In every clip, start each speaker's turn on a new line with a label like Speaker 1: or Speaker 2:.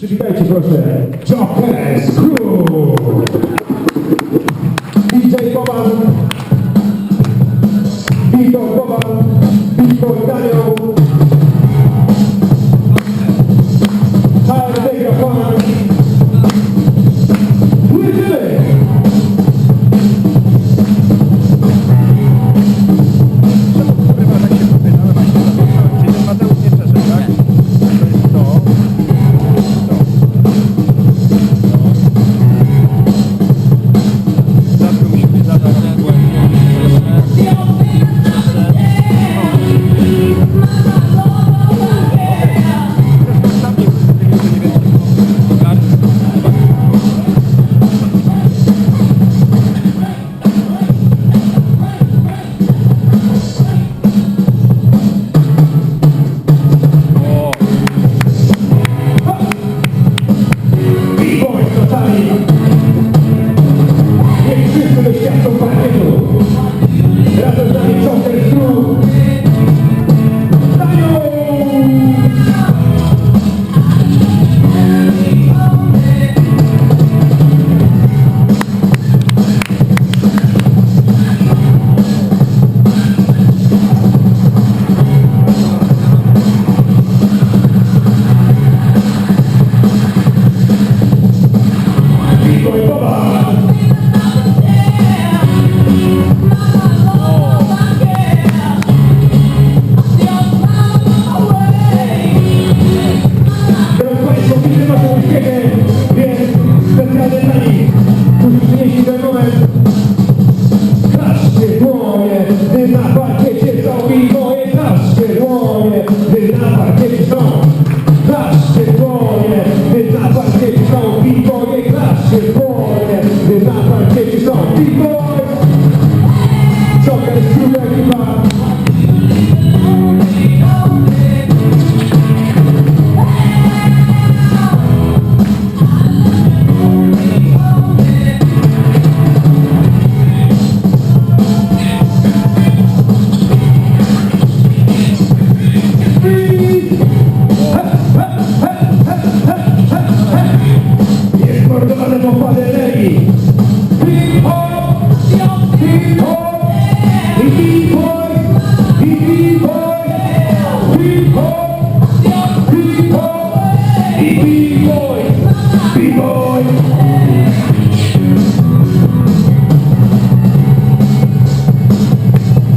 Speaker 1: Przywitajcie proszę Jokers Crew! DJ Boban, Bito Boban, Bito Daniel,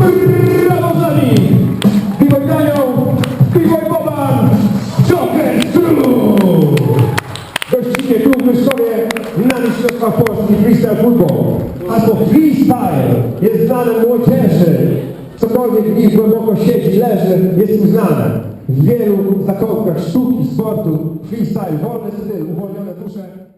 Speaker 1: Brawo dla nich! Piwoj Danią, Piwoj Boban, Joker True! Gościnie tu w Wyszkowie na Mistrzostwach Polski Freestyle Football. A to freestyle jest znane młodzieży. Cokolwiek w nich głęboko siedzi, leży, jest uznane. W wielu zakątkach sztuki, sportu, freestyle, wolny styl, uwolnione dusze.